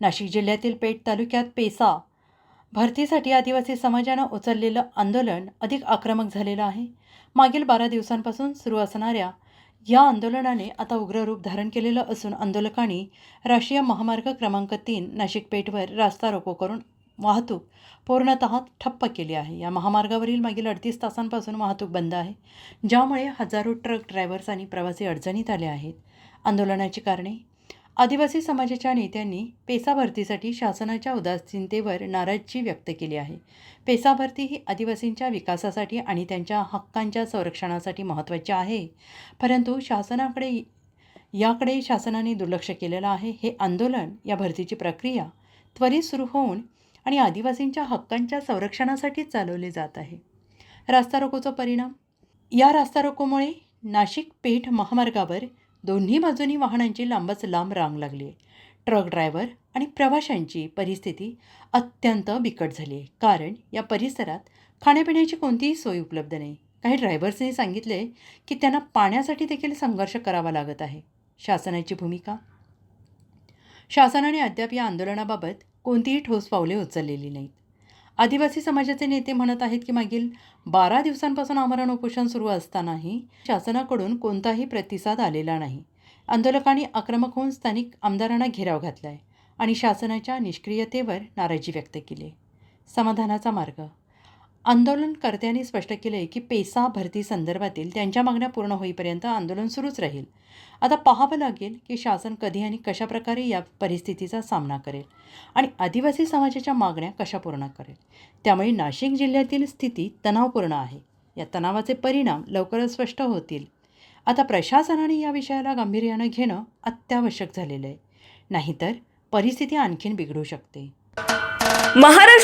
नाशिक जिल्ह्यातील पेठ तालुक्यात पेसा भरतीसाठी आदिवासी समाजानं उचललेलं आंदोलन अधिक आक्रमक झालेलं आहे. मागील बारा दिवसांपासून सुरू असणाऱ्या या आंदोलनाने आता उग्र रूप धारण केलेलं असून आंदोलकांनी राष्ट्रीय महामार्ग क्रमांक तीन नाशिक पेठवर रास्ता रोको करून वाहतूक पूर्णतः ठप्प केली आहे. या महामार्गावरील मागील अडतीस तासांपासून वाहतूक बंद आहे ज्यामुळे हजारो ट्रक ड्रायव्हर्स आणि प्रवासी अडचणीत आले आहेत. आंदोलनाची कारणे आदिवासी समाजाच्या नेत्यांनी पेसा भरतीसाठी शासनाच्या उदासीनतेवर नाराजी व्यक्त केली आहे. पेसा भरती ही आदिवासींच्या विकासासाठी आणि त्यांच्या हक्कांच्या संरक्षणासाठी महत्त्वाची आहे. परंतु शासनाकडे याकडे शासनाने दुर्लक्ष केलेलं आहे. हे आंदोलन या भरतीची प्रक्रिया त्वरित सुरू होऊन आणि आदिवासींच्या हक्कांच्या संरक्षणासाठी चालवले जात आहे. रास्ता रोकोचा परिणाम. या रास्ता रोकोमुळे नाशिक पेठ महामार्गावर दोन्ही बाजूनी वाहनांची लांबच लांब रांग लागली. आहे ट्रक ड्रायव्हर आणि प्रवाशांची परिस्थिती अत्यंत बिकट झाली. आहे कारण या परिसरात खाण्यापिण्याची कोणतीही सोय उपलब्ध नाही. काही ड्रायव्हर्सनी सांगितले की त्यांना पाण्यासाठी देखील संघर्ष करावा लागत आहे. शासनाची भूमिका? शासनाने अद्याप या आंदोलनाबाबत कोणतीही ठोस पावले उचललेली नाहीत. आदिवासी समाजाचे नेते म्हणत आहेत की मागील बारा दिवसांपासून आमरण उपोषण सुरू असतानाही शासनाकडून कोणताही प्रतिसाद आलेला नाही. आंदोलकांनी आक्रमक होऊन स्थानिक आमदारांना घेराव घातला आहे आणि शासनाच्या निष्क्रियतेवर नाराजी व्यक्त केली. समाधानाचा मार्ग आंदोलनकर्त्यांनी स्पष्ट केलं आहे की पेसा भरती संदर्भातील त्यांच्या मागण्या पूर्ण होईपर्यंत आंदोलन सुरूच राहील. आता पाहावं लागेल की शासन कधी आणि कशाप्रकारे या परिस्थितीचा सामना करेल आणि आदिवासी समाजाच्या मागण्या कशा पूर्ण करेल. त्यामुळे नाशिक जिल्ह्यातील स्थिती तणावपूर्ण आहे. या तणावाचे परिणाम लवकरच स्पष्ट होतील. आता प्रशासनाने या विषयाला गांभीर्यानं घेणं अत्यावश्यक झालेलं आहे. नाहीतर परिस्थिती आणखीन बिघडू शकते. महाराष्ट्र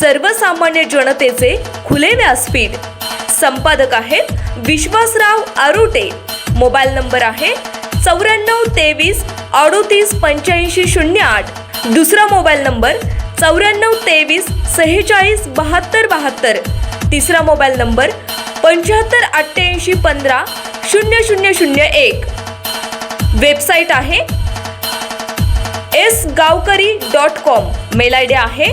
सर्वसामान्य जनतेचे खुले व्यासपीठ. संपादक आहेत विश्वासराव आरोटे. मोबाईल नंबर आहे चौऱ्याण्णव तेवीस अडोतीस पंच्याऐंशी शून्य आठ. दुसरा मोबाईल नंबर चौऱ्याण्णव तेवीस सेहेचाळीस बहात्तर बहात्तर. तिसरा मोबाईल नंबर पंच्याहत्तर अठ्ठ्याऐंशी पंधरा शून्य शून्य शून्य एक. वेबसाईट आहे S Gavkari dot com. Mail I D आहे